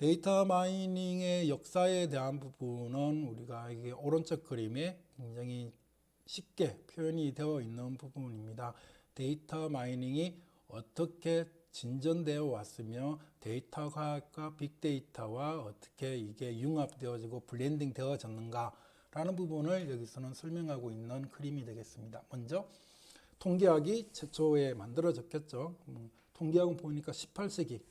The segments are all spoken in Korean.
데이터 마이닝의 역사에 대한 부분은 우리가 이게 오른쪽 그림에 굉장히 쉽게 표현이 되어 있는 부분입니다. 데이터 마이닝이 어떻게 진전되어 왔으며 데이터 과학과 빅데이터와 어떻게 이게 융합되어지고 블렌딩 되어졌는가라는 부분을 여기서는 설명하고 있는 그림이 되겠습니다. 먼저 통계학이 최초에 만들어졌겠죠. 음, 통계학은 보니까 18세기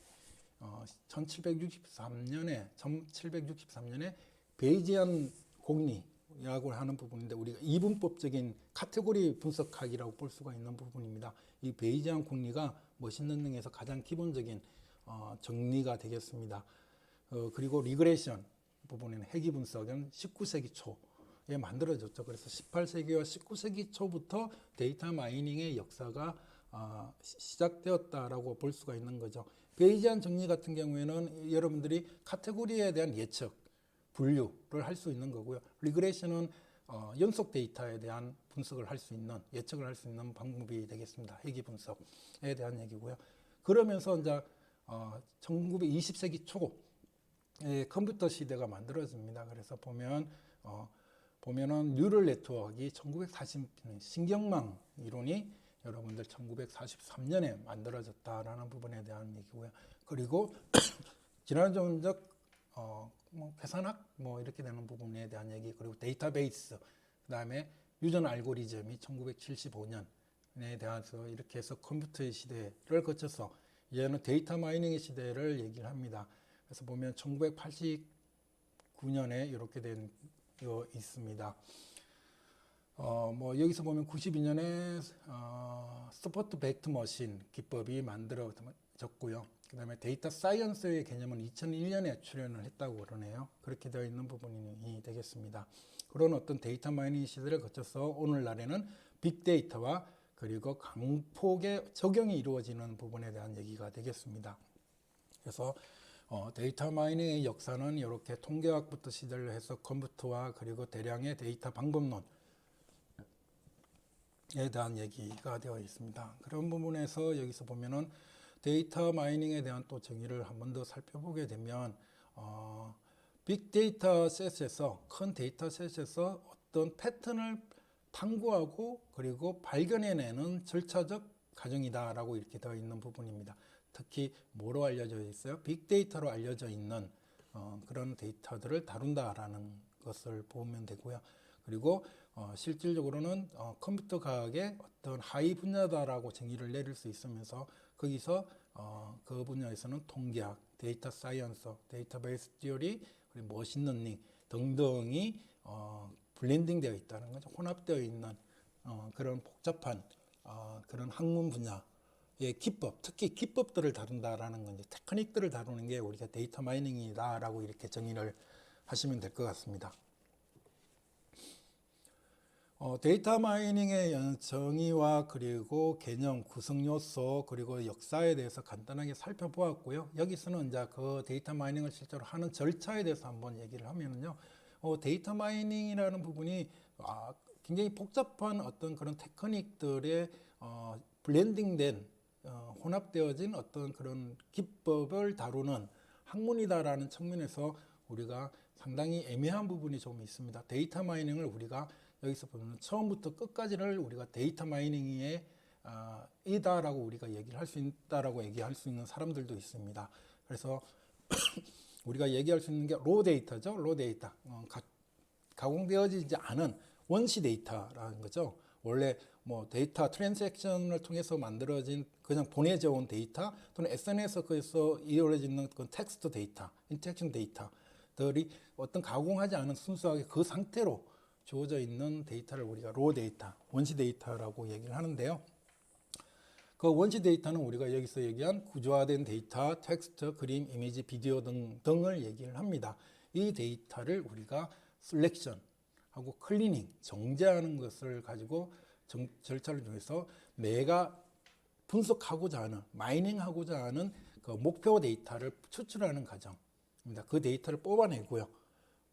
어, 1763년에 1763년에 베이지안 공리라고 하는 부분인데 우리가 이분법적인 카테고리 분석학이라고 볼 수가 있는 부분입니다. 이 베이지안 공리가 머신런 등에서 가장 기본적인 어, 정리가 되겠습니다. 어, 그리고 리그레이션 부분에는 회귀 분석은 19세기 초에 만들어졌죠. 그래서 18세기와 19세기 초부터 데이터 마이닝의 역사가 어, 시- 시작되었다라고 볼 수가 있는 거죠. 베이지안 정리 같은 경우에는 여러분들이 카테고리에 대한 예측, 분류를 할 수 있는 거고요. 리그레이션은 어, 연속 데이터에 대한 분석을 할 수 있는 예측을 할 수 있는 방법이 되겠습니다. 회귀 분석에 대한 얘기고요. 그러면서 이제 어, 1920세기 초에 컴퓨터 시대가 만들어집니다. 그래서 보면 어, 보면은 뉴럴 네트워크가 1940년 신경망 이론이 여러분들 1943년에 만들어졌다라는 부분에 대한 얘기고요. 그리고 진화론적 어, 뭐 계산학 뭐 이렇게 되는 부분에 대한 얘기 그리고 데이터베이스 그다음에 유전 알고리즘이 1975년에 대해서 이렇게 해서 컴퓨터의 시대를 거쳐서 이제는 데이터 마이닝의 시대를 얘기를 합니다. 그래서 보면 1989년에 이렇게 된거 있습니다. 어, 뭐 여기서 보면 92년에 어, 서포트 벡터 머신 기법이 만들어졌고요. 그 다음에 데이터 사이언스의 개념은 2001년에 출연을 했다고 그러네요. 그렇게 되어 있는 부분이 되겠습니다. 그런 어떤 데이터 마이닝 시대를 거쳐서 오늘날에는 빅데이터와 그리고 강폭의 적용이 이루어지는 부분에 대한 얘기가 되겠습니다. 그래서 어, 데이터 마이닝의 역사는 이렇게 통계학부터 시작을 해서 컴퓨터와 그리고 대량의 데이터 방법론 에 대한 얘기가 되어 있습니다. 그런 부분에서 여기서 보면은 데이터 마이닝에 대한 또 정의를 한 번 더 살펴보게 되면 어, 빅데이터 셋에서 큰 데이터 셋에서 어떤 패턴을 탐구하고 그리고 발견해내는 절차적 과정이다라고 이렇게 되어 있는 부분입니다. 특히 뭐로 알려져 있어요? 빅데이터로 알려져 있는 어, 그런 데이터들을 다룬다라는 것을 보면 되고요. 그리고 어, 실질적으로는 어, 컴퓨터 과학의 어떤 하위 분야다라고 정의를 내릴 수 있으면서 거기서 어, 그 분야에서는 통계학, 데이터 사이언스, 데이터베이스 티어리, 그리고 머신러닝 등등이 어, 블렌딩 되어 있다는 거죠. 혼합되어 있는 어, 그런 복잡한 어, 그런 학문 분야 의 기법, 특히 기법들을 다룬다라는 건 이제 테크닉들을 다루는 게 우리가 데이터 마이닝이다라고 이렇게 정의를 하시면 될 것 같습니다. 어, 데이터 마이닝의 연- 정의와 그리고 개념, 구성 요소, 그리고 역사에 대해서 간단하게 살펴보았고요. 여기서는 이제 그 데이터 마이닝을 실제로 하는 절차에 대해서 한번 얘기를 하면은요. 어, 데이터 마이닝이라는 부분이 아, 굉장히 복잡한 어떤 그런 테크닉들의 어, 블렌딩된 어, 혼합되어진 어떤 그런 기법을 다루는 학문이다라는 측면에서 우리가 상당히 애매한 부분이 좀 있습니다. 데이터 마이닝을 우리가 여기서 보면 처음부터 끝까지를 우리가 데이터 마이닝의 아, 이다라고 우리가 얘기를 할 수 있다라고 얘기할 수 있는 사람들도 있습니다. 그래서 우리가 얘기할 수 있는 게 로 데이터죠. 로 데이터. 어, 가, 가공되어지지 않은 원시 데이터라는 거죠. 원래 뭐 데이터 트랜잭션을 통해서 만들어진 그냥 보내져 온 데이터 또는 SNS에서 이루어지는 그 텍스트 데이터, 인터랙션 데이터들이 어떤 가공하지 않은 순수하게 그 상태로 주어져 있는 데이터를 우리가 로 데이터, 원시 데이터라고 얘기를 하는데요. 그 원시 데이터는 우리가 여기서 얘기한 구조화된 데이터, 텍스트, 그림, 이미지, 비디오 등 등을 얘기를 합니다. 이 데이터를 우리가 셀렉션 하고 클리닝, 정제하는 것을 가지고 정, 절차를 통해서 내가 분석하고자 하는 마이닝하고자 하는 그 목표 데이터를 추출하는 과정입니다. 그 데이터를 뽑아내고요.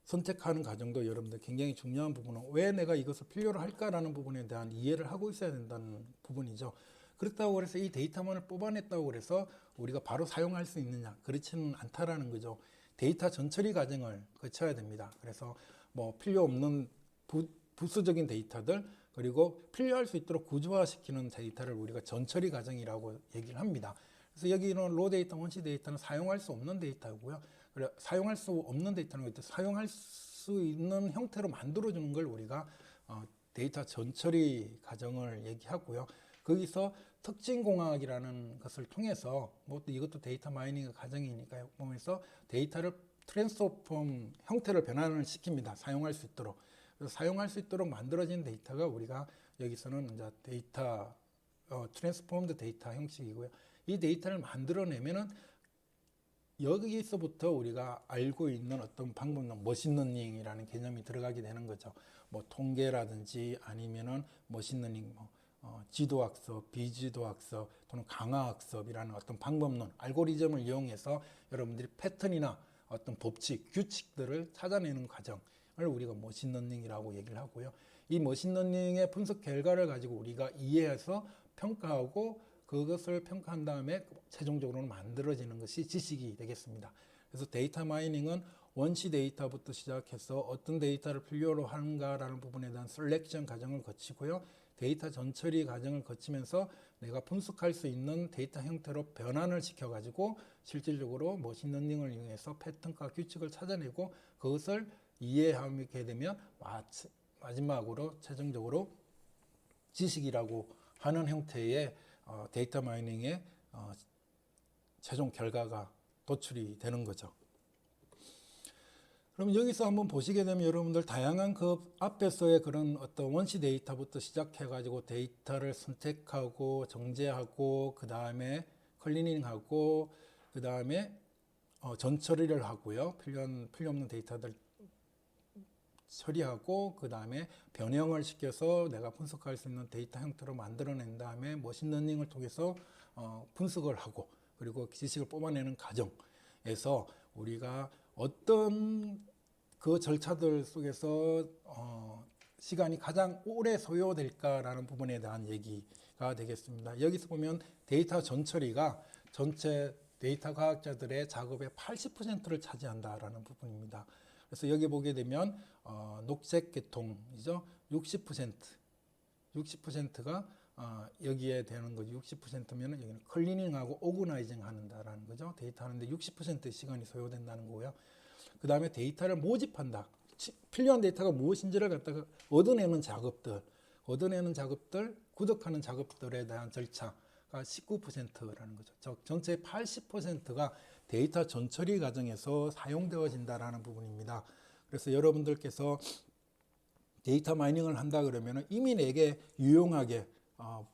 선택하는 과정도 여러분들 굉장히 중요한 부분은 왜 내가 이것을 필요로 할까라는 부분에 대한 이해를 하고 있어야 된다는 부분이죠. 그렇다고 해서 이 데이터만을 뽑아냈다고 해서 우리가 바로 사용할 수 있느냐? 그렇지는 않다라는 거죠. 데이터 전처리 과정을 거쳐야 됩니다. 그래서 뭐 필요 없는 부, 부수적인 데이터들 그리고 필요할 수 있도록 구조화시키는 데이터를 우리가 전처리 과정이라고 얘기를 합니다. 그래서 여기는 로 데이터, 원시 데이터는 사용할 수 없는 데이터고요. 사용할 수 없는 데이터는 사용할 수 있는 형태로 만들어주는 걸 우리가 어, 데이터 전처리 과정을 얘기하고요. 거기서 특징공학이라는 것을 통해서 뭐또 이것도 데이터 마이닝의 과정이니까요. 보면서 데이터를 트랜스폼 형태를 변환을 시킵니다. 사용할 수 있도록. 그래서 사용할 수 있도록 만들어진 데이터가 우리가 여기서는 이제 데이터 어, 트랜스폼드 데이터 형식이고요. 이 데이터를 만들어내면은 여기서부터 우리가 알고 있는 어떤 방법론 머신러닝이라는 개념이 들어가게 되는 거죠. 뭐 통계라든지 아니면은 머신러닝 뭐 어, 지도학습, 비지도학습 또는 강화학습이라는 어떤 방법론, 알고리즘을 이용해서 여러분들이 패턴이나 어떤 법칙, 규칙들을 찾아내는 과정을 우리가 머신러닝이라고 얘기를 하고요. 이 머신러닝의 분석 결과를 가지고 우리가 이해해서 평가하고 그것을 평가한 다음에 최종적으로는 만들어지는 것이 지식이 되겠습니다. 그래서 데이터 마이닝은 원시 데이터부터 시작해서 어떤 데이터를 필요로 하는가라는 부분에 대한 셀렉션 과정을 거치고요. 데이터 전처리 과정을 거치면서 내가 분석할 수 있는 데이터 형태로 변환을 시켜가지고 실질적으로 머신 러닝을 이용해서 패턴과 규칙을 찾아내고 그것을 이해하게 되면 마지막으로 최종적으로 지식이라고 하는 형태의 어, 데이터 마이닝의 어, 최종 결과가 도출이 되는 거죠. 그럼 여기서 한번 보시게 되면 여러분들 다양한 그 앞에서의 그런 어떤 원시 데이터부터 시작해 가지고 데이터를 선택하고 정제하고 그 다음에 클리닝하고 그 다음에 어, 전처리를 하고요 필요한 필요 없는 데이터들 처리하고 그 다음에 변형을 시켜서 내가 분석할 수 있는 데이터 형태로 만들어낸 다음에 머신러닝을 통해서 어, 분석을 하고 그리고 지식을 뽑아내는 과정에서 우리가 어떤 그 절차들 속에서 어, 시간이 가장 오래 소요될까라는 부분에 대한 얘기가 되겠습니다. 여기서 보면 데이터 전처리가 전체 데이터 과학자들의 작업의 80%를 차지한다라는 부분입니다. 그래서 여기 보게 되면 어, 녹색 계통이죠. 60% 60%가 어, 여기에 되는 거죠. 60%면은 여기는 클리닝하고 오그나이징 하는다라는 거죠. 데이터 하는데 60%의 시간이 소요된다는 거고요. 그 다음에 데이터를 모집한다. 치- 필요한 데이터가 무엇인지를 갖다가 얻어내는 작업들, 얻어내는 작업들, 구독하는 작업들에 대한 절차가 19%라는 거죠. 즉 전체 80%가 데이터 전처리 과정에서 사용되어진다라는 부분입니다. 그래서 여러분들께서 데이터 마이닝을 한다 그러면 이미 내게 유용하게 어,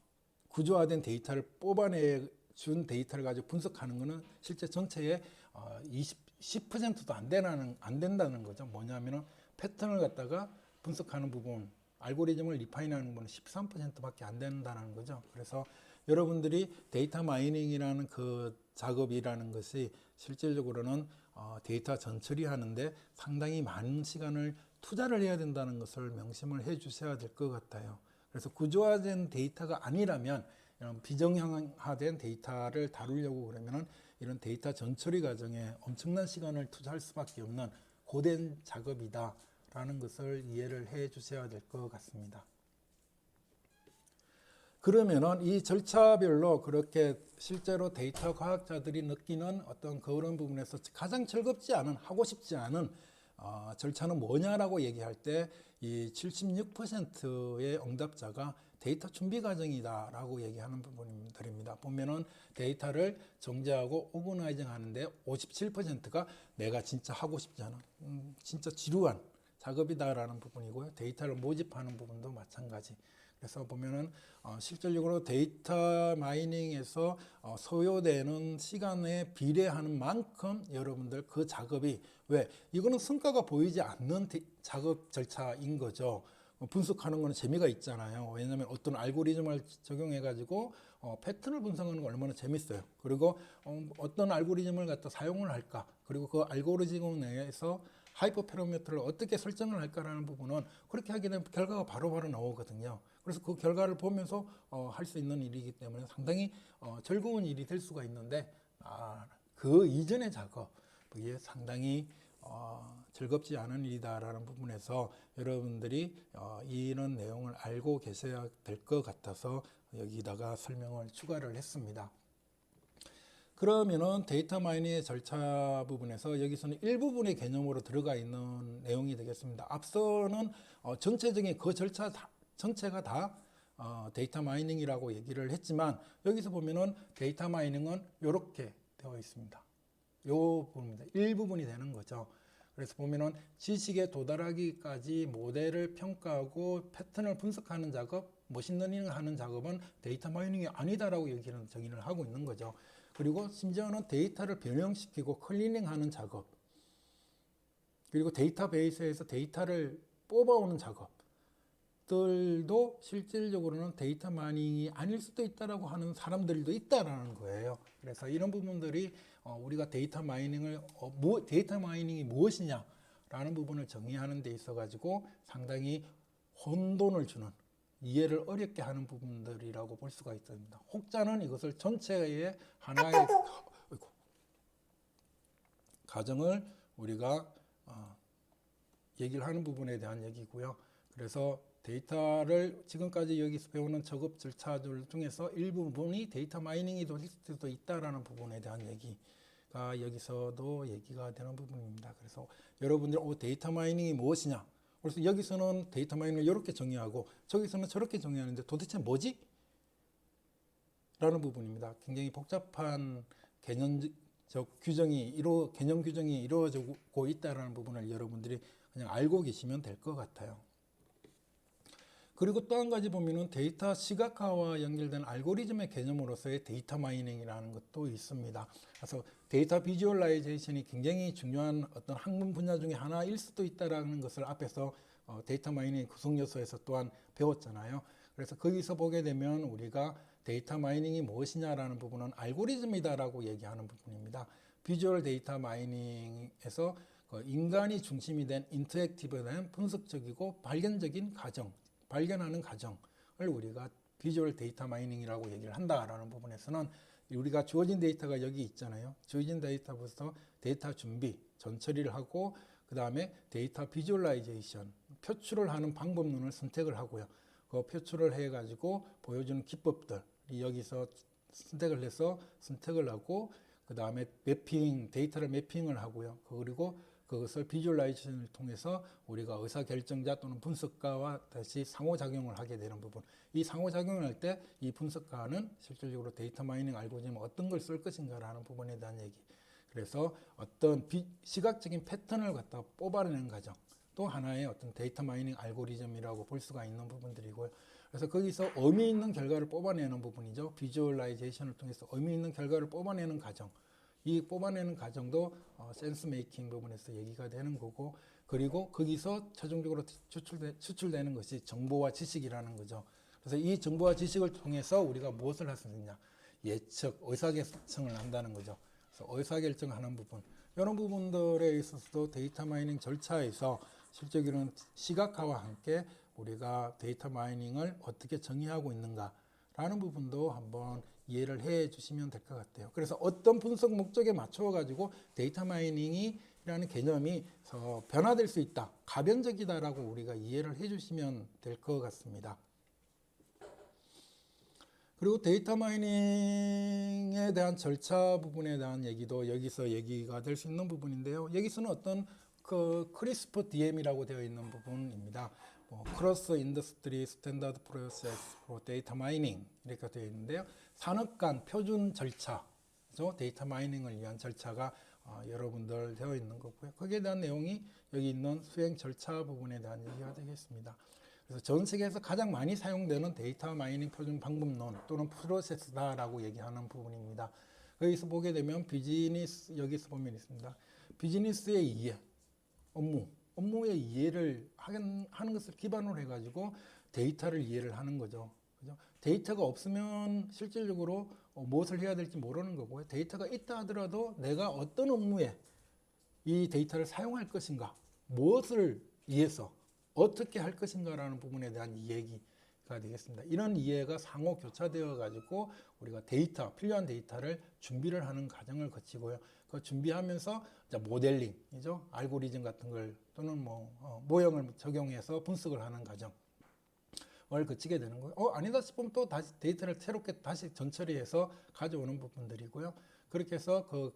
구조화된 데이터를 뽑아내 준 데이터를 가지고 분석하는 것은 실제 전체의 어, 20, 10%도 안 되는 안 된다는 거죠. 뭐냐면은 패턴을 갖다가 분석하는 부분, 알고리즘을 리파인하는 부분은 13%밖에 안 된다는 거죠. 그래서 여러분들이 데이터 마이닝이라는 그 작업이라는 것이 실질적으로는 어, 데이터 전처리하는데 상당히 많은 시간을 투자를 해야 된다는 것을 명심을 해 주셔야 될 것 같아요. 그래서 구조화된 데이터가 아니라면 이런 비정형화된 데이터를 다루려고 그러면은 이런 데이터 전처리 과정에 엄청난 시간을 투자할 수밖에 없는 고된 작업이다라는 것을 이해를 해 주셔야 될 것 같습니다. 그러면은 이 절차별로 그렇게 실제로 데이터 과학자들이 느끼는 어떤 그런 부분에서 가장 즐겁지 않은 하고 싶지 않은 어, 절차는 뭐냐라고 얘기할 때 이 76%의 응답자가 데이터 준비 과정이다라고 얘기하는 부분들입니다. 보면은 데이터를 정제하고 오그나이징 하는데 57%가 내가 진짜 하고 싶지 않은 음, 진짜 지루한 작업이다라는 부분이고요. 데이터를 모집하는 부분도 마찬가지. 그래서 보면은 어, 실질적으로 데이터 마이닝에서 어, 소요되는 시간에 비례하는 만큼 여러분들 그 작업이 왜 이거는 성과가 보이지 않는 데- 작업 절차인 거죠. 어, 분석하는 거는 재미가 있잖아요. 왜냐하면 어떤 알고리즘을 적용해 가지고 어, 패턴을 분석하는 거 얼마나 재밌어요. 그리고 어, 어떤 알고리즘을 갖다 사용을 할까. 그리고 그 알고리즘 내에서 하이퍼 패러미터를 어떻게 설정을 할까라는 부분은 그렇게 하게 되면 결과가 바로바로 나오거든요. 그래서 그 결과를 보면서 어, 할 수 있는 일이기 때문에 상당히 어, 즐거운 일이 될 수가 있는데 아, 그 이전의 작업 이게 상당히 어, 즐겁지 않은 일이다라는 부분에서 여러분들이 어, 이런 내용을 알고 계셔야 될 것 같아서 여기다가 설명을 추가를 했습니다. 그러면은 데이터 마이닝의 절차 부분에서 여기서는 일부분의 개념으로 들어가 있는 내용이 되겠습니다. 앞서는 어, 전체적인 그 절차 다, 전체가 다 어, 데이터 마이닝이라고 얘기를 했지만 여기서 보면은 데이터 마이닝은 이렇게 되어 있습니다. 요 부분입니다. 일부분이 되는 거죠. 그래서 보면은 지식에 도달하기까지 모델을 평가하고 패턴을 분석하는 작업, 머신러닝 하는 작업은 데이터 마이닝이 아니다라고 여기는 정의를 하고 있는 거죠. 그리고 심지어는 데이터를 변형시키고 클리닝하는 작업, 그리고 데이터베이스에서 데이터를 뽑아오는 작업 들도 실질적으로는 데이터 마이닝이 아닐 수도 있다라고 하는 사람들도 있다라는 거예요. 그래서 이런 부분들이 어, 우리가 데이터 마이닝을 어, 뭐, 데이터 마이닝이 무엇이냐라는 부분을 정의하는 데 있어 가지고 상당히 혼돈을 주는 이해를 어렵게 하는 부분들이라고 볼 수가 있습니다. 혹자는 이것을 전체의 하나의 가정을 우리가 어, 얘기를 하는 부분에 대한 얘기고요. 그래서 데이터를 지금까지 여기서 배우는 작업 절차들 중에서 일부분이 데이터 마이닝이 될 수도 있다라는 부분에 대한 얘기가 여기서도 얘기가 되는 부분입니다. 그래서 여러분들 어, 데이터 마이닝이 무엇이냐? 그래서 여기서는 데이터 마이닝을 이렇게 정의하고 저기서는 저렇게 정의하는데 도대체 뭐지? 라는 부분입니다. 굉장히 복잡한 개념적 규정이 이루 개념 규정이 이루어지고 있다라는 부분을 여러분들이 그냥 알고 계시면 될 것 같아요. 그리고 또 한 가지 보면은 데이터 시각화와 연결된 알고리즘의 개념으로서의 데이터 마이닝이라는 것도 있습니다. 그래서 데이터 비주얼라이제이션이 굉장히 중요한 어떤 학문 분야 중에 하나일 수도 있다라는 것을 앞에서 어, 데이터 마이닝 구성 요소에서 또한 배웠잖아요. 그래서 거기서 보게 되면 우리가 데이터 마이닝이 무엇이냐라는 부분은 알고리즘이다라고 얘기하는 부분입니다. 비주얼 데이터 마이닝에서 그 인간이 중심이 된 인터랙티브된 분석적이고 발견적인 과정, 발견하는 과정을 우리가 비주얼 데이터 마이닝이라고 얘기를 한다라는 부분에서는 우리가 주어진 데이터가 여기 있잖아요. 주어진 데이터부터 데이터 준비, 전처리를 하고 그 다음에 데이터 비주얼라이제이션, 표출을 하는 방법론을 선택을 하고요. 그 표출을 해가지고 보여주는 기법들 여기서 선택을 해서 선택을 하고 그 다음에 매핑 데이터를 매핑을 하고요. 그리고 그것을 비주얼라이제이션을 통해서 우리가 의사 결정자 또는 분석가와 다시 상호작용을 하게 되는 부분. 이 상호작용을 할 때 이 분석가는 실질적으로 데이터 마이닝 알고리즘 어떤 걸 쓸 것인가라는 부분에 대한 얘기. 그래서 어떤 비, 시각적인 패턴을 갖다 뽑아내는 과정. 또 하나의 어떤 데이터 마이닝 알고리즘이라고 볼 수가 있는 부분들이고요. 그래서 거기서 의미 있는 결과를 뽑아내는 부분이죠. 비주얼라이제이션을 통해서 의미 있는 결과를 뽑아내는 과정. 이 뽑아내는 과정도 어, 센스 메이킹 부분에서 얘기가 되는 거고 그리고 거기서 최종적으로 추출되, 추출되는 것이 정보와 지식이라는 거죠. 그래서 이 정보와 지식을 통해서 우리가 무엇을 할 수 있느냐 예측, 의사결정을 한다는 거죠. 그래서 의사결정하는 부분 이런 부분들에 있어서도 데이터 마이닝 절차에서 실제로는 시각화와 함께 우리가 데이터 마이닝을 어떻게 정의하고 있는가라는 부분도 한번 이해를 해 주시면 될 것 같아요. 그래서 어떤 분석 목적에 맞춰 가지고 데이터 마이닝이라는 개념이 변화될 수 있다, 가변적이다라고 우리가 이해를 해 주시면 될 것 같습니다. 그리고 데이터 마이닝에 대한 절차 부분에 대한 얘기도 여기서 얘기가 될 수 있는 부분인데요. 여기서는 어떤 그 크리스퍼 DM이라고 되어 있는 부분입니다. 뭐 크로스 인더스트리 스탠다드 프로세스 포 데이터 마이닝 이렇게 되어 있는데요. 산업 간 표준 절차, 죠 데이터 마이닝을 위한 절차가 어, 여러분들 되어 있는 거고요. 거기에 대한 내용이 여기 있는 수행 절차 부분에 대한 얘기가 되겠습니다. 그래서 전 세계에서 가장 많이 사용되는 데이터 마이닝 표준 방법론 또는 프로세스다라고 얘기하는 부분입니다. 여기서 보게 되면 비즈니스 여기서 보면 있습니다. 비즈니스의 이해, 업무, 업무의 이해를 하는 것을 기반으로 해가지고 데이터를 이해를 하는 거죠. 그죠? 데이터가 없으면 실질적으로 어, 무엇을 해야 될지 모르는 거고요. 데이터가 있다 하더라도 내가 어떤 업무에 이 데이터를 사용할 것인가, 무엇을 위해서 어떻게 할 것인가라는 부분에 대한 이야기가 되겠습니다. 이런 이해가 상호 교차되어 가지고 우리가 데이터, 필요한 데이터를 준비를 하는 과정을 거치고요. 그 준비하면서 모델링이죠. 알고리즘 같은 걸 또는 뭐 어, 모형을 적용해서 분석을 하는 과정. 을 거치게 되는 거예요. 어 아니다 싶으면 또 다시 데이터를 새롭게 다시 전처리해서 가져오는 부분들이고요. 그렇게 해서 그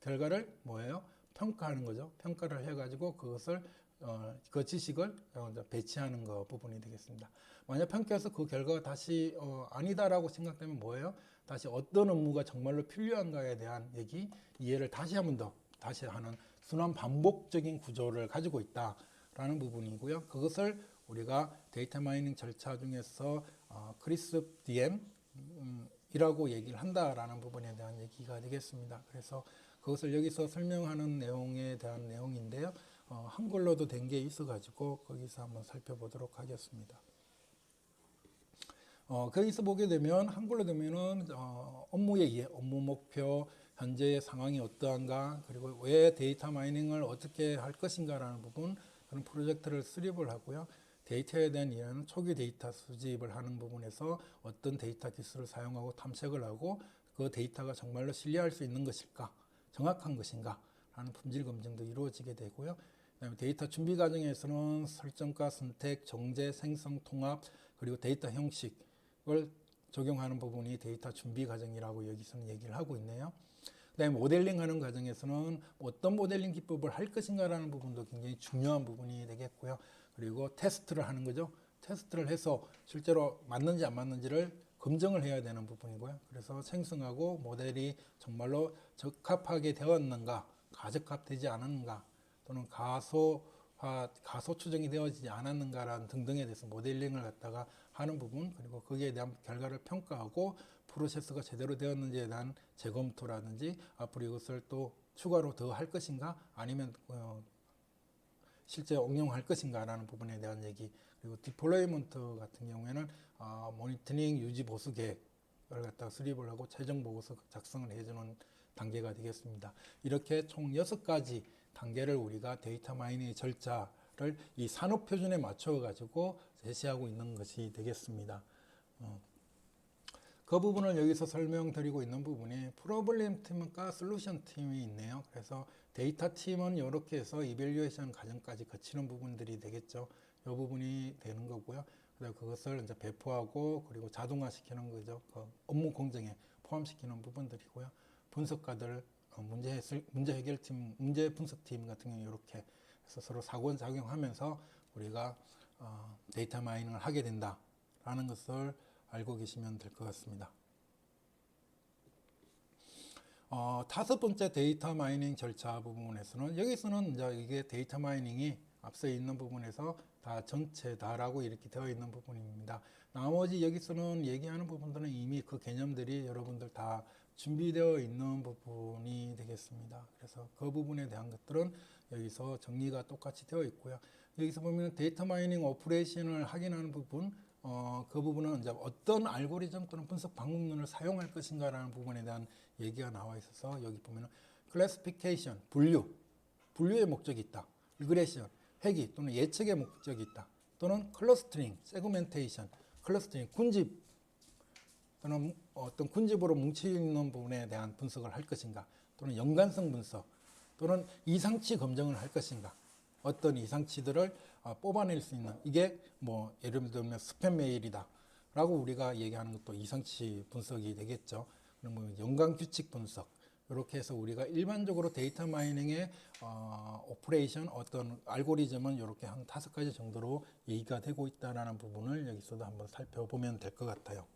결과를 뭐예요? 평가하는 거죠. 평가를 해가지고 그것을 어, 그 지식을 배치하는 거 부분이 되겠습니다. 만약 평가해서 그 결과가 다시 어, 아니다라고 생각되면 뭐예요? 다시 어떤 업무가 정말로 필요한가에 대한 얘기 이해를 다시 한 번 더 다시 하는 순환 반복적인 구조를 가지고 있다라는 부분이고요. 그것을 우리가 데이터 마이닝 절차 중에서 어, 크리스 DM 음, 이라고 얘기를 한다라는 부분에 대한 얘기가 되겠습니다. 그래서 그것을 여기서 설명하는 내용에 대한 내용인데요. 어, 한글로도 된 게 있어가지고 거기서 한번 살펴보도록 하겠습니다. 어, 거기서 보게 되면 한글로 되면은 어, 업무의 이해, 업무 목표, 현재의 상황이 어떠한가, 그리고 왜 데이터 마이닝을 어떻게 할 것인가라는 부분 그런 프로젝트를 수립을 하고요. 데이터에 대한 이해는 초기 데이터 수집을 하는 부분에서 어떤 데이터 기술을 사용하고 탐색을 하고 그 데이터가 정말로 신뢰할 수 있는 것일까, 정확한 것인가 하는 품질 검증도 이루어지게 되고요. 그다음에 데이터 준비 과정에서는 설정과 선택, 정제, 생성, 통합 그리고 데이터 형식을 적용하는 부분이 데이터 준비 과정이라고 여기서는 얘기를 하고 있네요. 그다음에 모델링 하는 과정에서는 어떤 모델링 기법을 할 것인가라는 부분도 굉장히 중요한 부분이 되겠고요. 그리고 테스트를 하는 거죠. 테스트를 해서 실제로 맞는지 안 맞는지를 검증을 해야 되는 부분이고요. 그래서 생성하고 모델이 정말로 적합하게 되었는가, 가적합되지 않았는가, 또는 가소화, 가소 추정이 되어지지 않았는가라는 등등에 대해서 모델링을 갖다가 하는 부분, 그리고 거기에 대한 결과를 평가하고 프로세스가 제대로 되었는지에 대한 재검토라든지 앞으로 이것을 또 추가로 더 할 것인가 아니면 어, 실제 응용할 것인가라는 부분에 대한 얘기 그리고 디플로이먼트 같은 경우에는 어, 모니터링 유지 보수 계획을 갖다가 수립을 하고 최종 보고서 작성을 해주는 단계가 되겠습니다. 이렇게 총 여섯 가지 단계를 우리가 데이터 마이닝 절차를 이 산업 표준에 맞춰 가지고 제시하고 있는 것이 되겠습니다. 어. 그 부분을 여기서 설명드리고 있는 부분이 프로블렘 팀과 솔루션 팀이 있네요. 그래서 데이터 팀은 이렇게 해서 이벨리에이션 과정까지 거치는 부분들이 되겠죠. 이 부분이 되는 거고요. 그래서 그것을 이제 배포하고 그리고 자동화시키는 거죠. 그 업무 공정에 포함시키는 부분들이고요. 분석가들 어, 문제 해설, 문제 해결팀, 문제 분석팀 같은 경우 이렇게 해서 서로 상호작용하면서 우리가 어, 데이터 마이닝을 하게 된다라는 것을 알고 계시면 될 것 같습니다. 어, 다섯 번째 데이터 마이닝 절차 부분에서는 여기서는 이제 이게 데이터 마이닝이 앞서 있는 부분에서 다 전체 다라고 이렇게 되어 있는 부분입니다. 나머지 여기서는 얘기하는 부분들은 이미 그 개념들이 여러분들 다 준비되어 있는 부분이 되겠습니다. 그래서 그 부분에 대한 것들은 여기서 정리가 똑같이 되어 있고요. 여기서 보면 데이터 마이닝 오퍼레이션을 확인하는 부분, 어, 그 부분은 이제 어떤 알고리즘 또는 분석 방법론을 사용할 것인가라는 부분에 대한 얘기가 나와 있어서 여기 보면은 클래시피케이션, 분류, 분류의 목적이 있다. 리그레션, 회귀 또는 예측의 목적이 있다. 또는 클러스터링, 세그멘테이션, 클러스터링, 군집 또는 어떤 군집으로 뭉치는 부분에 대한 분석을 할 것인가 또는 연관성 분석 또는 이상치 검증을 할 것인가 어떤 이상치들을 어, 뽑아낼 수 있는 이게 뭐 예를 들면 스팸 메일이다 라고 우리가 얘기하는 것도 이상치 분석이 되겠죠 그러면 연관 규칙 분석 이렇게 해서 우리가 일반적으로 데이터 마이닝의 어, 오퍼레이션 어떤 알고리즘은 이렇게 한 다섯 가지 정도로 얘기가 되고 있다라는 부분을 여기서도 한번 살펴보면 될 것 같아요.